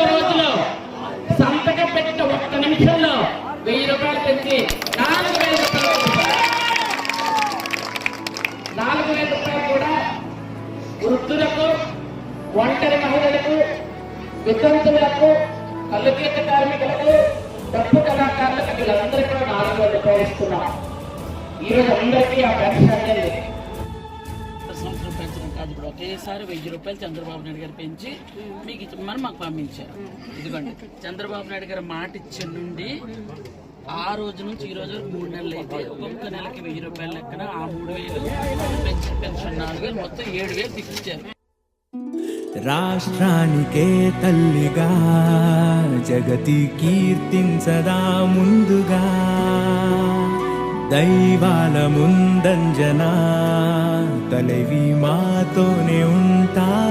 ఒక్క రోజులో సంతకం పెట్టిన ఒక్క నిమిషంలో వెయ్యి రూపాయలు పెంచి నాలుగు వేల రూపాయలు నాలుగు వేల రూపాయలు కూడా వృద్ధులకు ఒంటరి మహిళలకు వితంతులకు కళ్ళుగీత కార్మికులకు డబ్బు కళాకారులకు వీళ్ళందరికీ కూడా నాలుగు వేల రూపాయలు ఇస్తున్నాం. ఈరోజు అందరికీ ఆ పెన్షన్ అనేది కాదు ఇప్పుడు ఒకేసారి వెయ్యి రూపాయలు చంద్రబాబు నాయుడు గారు పెంచి మీకు ఇచ్చమని మాకు పంపించారు. ఇదిగోండి. చంద్రబాబు నాయుడు గారు మాట ఇచ్చే నుండి ఆ రోజు నుంచి ఈ రోజు మూడు నెలలు అయితే ఒక్కొక్క నెలకి వెయ్యి రూపాయల లెక్కన ఆ మూడు వేలు పెన్షన్ పెన్షన్ నాలుగు వేలు మొత్తం ఏడు వేలు దిక్కిచ్చారు రాష్ట్రానికే తల్లిగా జగతి కీర్తించదా ముందుగా. దైవాల ముందంజనా తలవి మాతోనే ఉంటా.